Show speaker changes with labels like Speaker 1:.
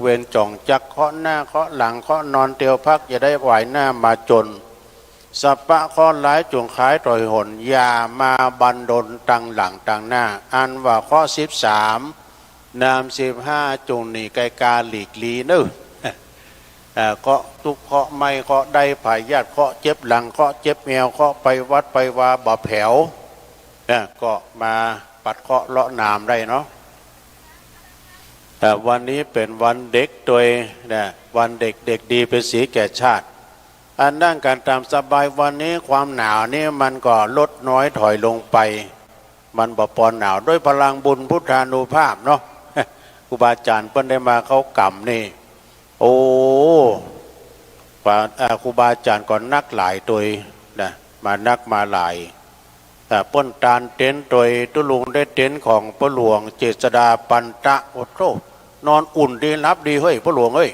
Speaker 1: เวรจ่องจักเคาะหน้าเคาะหลังเคาะนอนเตียวพักอย่าได้ไหวหน้ามาจนสัปปะข้อหลายจงขายต่อยหนอย่ามาบันดลตังหลังตังหน้า อันว่าข้อสิบสามนามสิบห้าจงหนีไกลกาหลีกลีเนึเอ่อเคาะทุกเคาะไม่เคาะได้ผายญาติเคาะเจ็บหลังเคาะเจ็บแมวเคาะไปวัดไปวาบ่แผวเนี่ยก็มาปัดเคาะเลาะนามได้เนาะ วันนี้เป็นวันเด็กโดยนะวันเด็กเด็กดีเป็นสีแก่ชาติ อันด้านการตามสบายวันนี้ความหนาวนี่มันก็ลดน้อยถอยลงไป มันบ่ปอนหนาวด้วยพลังบุญพุทธานุภาพเนาะครูบาอาจารย์เพิ่นได้มาเขากำนี่ โอ้ปาอ่าครูบาอาจารย์ก่อนนักหลายตัวนะมานักมาหลาย ป้นตานเต็นท์โดยตุลุงได้เต็นท์ของพระหลวงเจษดาปันตะโอโตนอนอุ่นดีรับดีเฮ้ยพระหลวงเฮ้ย